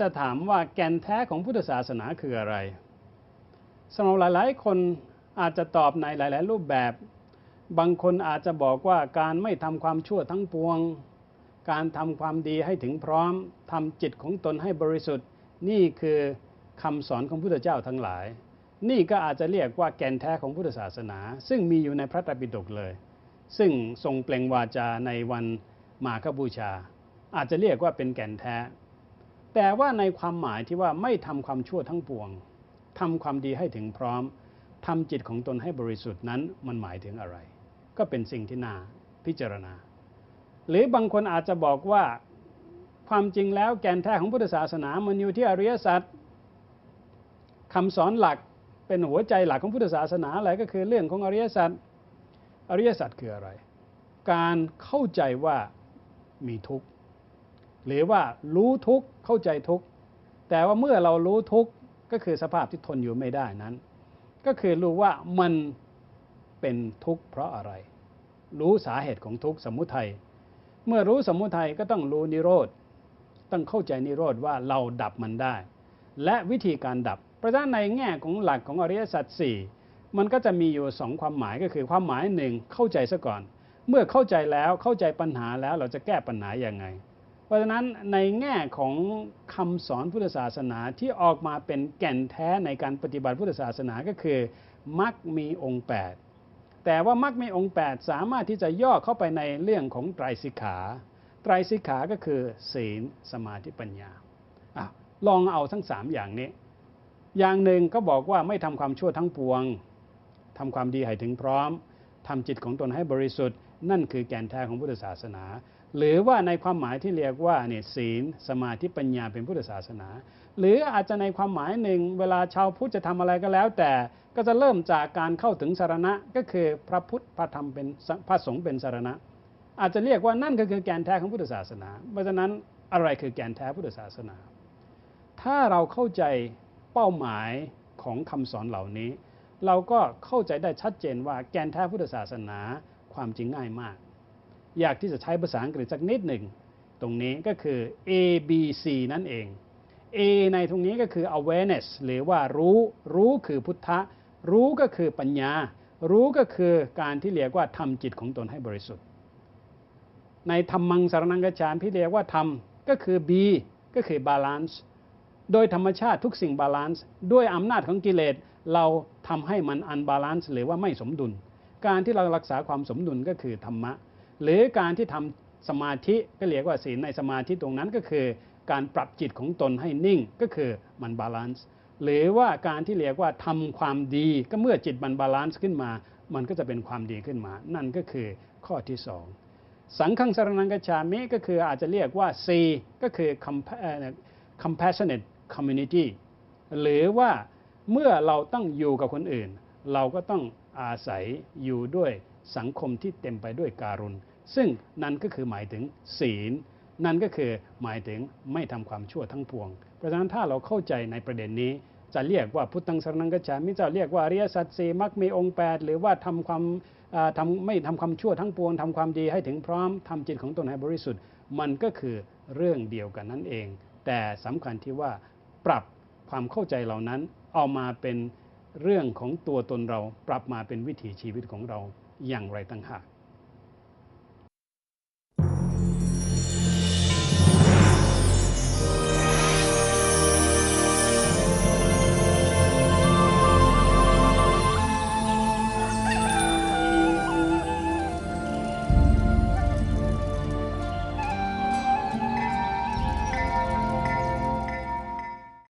จะถามว่าแก่นแท้ของพุทธศาสนาคืออะไรสำหรับหลาย ๆ คนอาจจะตอบในหลาย ๆ รูปแบบ บางคนอาจจะบอกว่าการไม่ทำความชั่วทั้งปวง การทำความดีให้ถึงพร้อมทำจิตของตนให้บริสุทธิ์ นี่คือคำสอนของพุทธเจ้าทั้งหลาย นี่ก็อาจจะเรียกว่าแก่นแท้ของพุทธศาสนา ซึ่งมีอยู่ในพระไตรปิฎกเลย ซึ่งทรงเปล่งวาจาในวันมาฆบูชา อาจจะเรียกว่าเป็นแก่นแท้ แต่ว่าในความหมายที่ว่าไม่ทำความชั่วทั้งปวงทำความดีให้ถึงพร้อมทำจิตของตนให้บริสุทธิ์นั้นมันหมายถึงอะไร ก็เป็นสิ่งที่น่าพิจารณา หรือบางคนอาจจะบอกว่าความจริงแล้วแกนแท้ของพุทธศาสนามันอยู่ที่อริยสัจคำสอนหลักเป็นหัวใจหลักของพุทธศาสนาอะไรก็คือเรื่องของอริยสัจอริยสัจคืออะไร การเข้าใจว่ามีทุกข์ หรือว่ารู้ทุกข์เข้าใจทุกข์แต่ว่าเมื่อเรารู้ทุกข์ก็คือสภาพที่ทนอยู่ไม่ได้นั้น ก็คือรู้ว่ามันเป็นทุกข์เพราะอะไร รู้สาเหตุของทุกข์สมุทัยเมื่อรู้สมุทัยก็ต้องรู้นิโรธต้องเข้าใจนิโรธว่าเราดับมันได้ และวิธีการดับประด้านในแง่ของหลักของอริยสัจสี่มันก็จะมีอยู่สองความหมายก็คือความหมายหนึ่งเข้าใจซะก่อน เมื่อเข้าใจแล้วเข้าใจปัญหาแล้วเราจะแก้ปัญหาอย่างไง เพราะฉะนั้นในแง่ของคำสอนพุทธศาสนาที่ออกมาเป็นแก่นแท้ในการปฏิบัติพุทธศาสนาก็คือมักมีองค์ 8 แต่ว่ามักมีองค์ 8 สามารถที่จะย่อเข้าไปในเรื่องของไตรสิกขาไตรสิกขาก็คือ ศีลสมาธิปัญญาอลองเอาทั้ง 3 อย่างนี้ อย่างหนึ่งก็บอกว่าไม่ทำความชั่วทั้งปวงทำความดีให้ถึงพร้อมทำจิตของตนให้บริสุทธิ์ นั่นคือแก่นแท้ของพุทธศาสนา หรือว่าในความหมายที่เรียกว่าเนี่ยศีลสมาธิปัญญาเป็นพุทธศาสนา หรืออาจจะในความหมายหนึ่งเวลาชาวพุทธจะทำอะไรก็แล้ว แต่ก็จะเริ่มจากการเข้าถึงสารณะก็คือพระพุทธพระธรรมเป็นพระสงฆ์เป็นสารณะ อาจจะเรียกว่านั่นก็คือแกนแท้ของพุทธศาสนา เพราะฉะนั้นอะไรคือแกนแท้พุทธศาสนา ถ้าเราเข้าใจเป้าหมายของคำสอนเหล่านี้ เราก็เข้าใจได้ชัดเจนว่าแกนแท้พุทธศาสนาความจริงง่ายมาก อยากที่จะใช้ภาษาอังกฤษสักนิดหนึ่ง ตรงนี้ก็คือ A B C นั่นเอง A ในตรงนี้ก็คือ awareness หรือว่ารู้ รู้คือพุทธะ รู้ก็คือปัญญา รู้ก็คือการที่เรียกว่าทำจิตของตนให้บริสุทธิ์ ในธรรมังสารนังกชานที่เรียกว่าทำก็คือ B ก็คือ balance โดยธรรมชาติทุกสิ่งบาลานซ์ด้วยอำนาจของกิเลสเราทำให้มันอันบาลานซ์หรือว่าไม่สมดุล การที่เรารักษาความสมดุลก็คือธรรมะ หรือการที่ทำสมาธิก็เรียกว่าศีลในสมาธิตรงนั้นก็คือ การปรับจิตของตนให้นิ่งก็คือมันบาลานซ์หรือว่าการที่เรียกว่าทำความดีก็เมื่อจิตมันบาลานซ์ขึ้นมา มันก็จะเป็นความดีขึ้นมา นั่นก็คือข้อที่สองสังฆังสรนังกชามิก็คืออาจจะเรียกว่า C ก็คือ compassionate community หรือว่าเมื่อเราต้องอยู่กับคนอื่น เราก็ต้องอาศัยอยู่ด้วยสังคมที่เต็มไปด้วยการุณ ซึ่งนั่นก็คือหมายถึงศีล นั่นก็คือหมายถึงไม่ทำความชั่วทั้งปวง เพราะฉะนั้นถ้าเราเข้าใจในประเด็นนี้จะเรียกว่าพุทธังสรนังกัจฉามิจะเรียกว่าอริยสัจสี่มักมีองค์ 8 หรือว่าทำความทำไม่ทำความชั่วทั้งปวงทำความดีให้ถึงพร้อมทำจิตของตนให้บริสุทธิ์ มันก็คือเรื่องเดียวกันนั่นเอง แต่สำคัญที่ว่าปรับความเข้าใจเหล่านั้นเอามาเป็นเรื่องของตัวตนเราปรับมาเป็นวิถีชีวิตของเราอย่างไรต่างหาก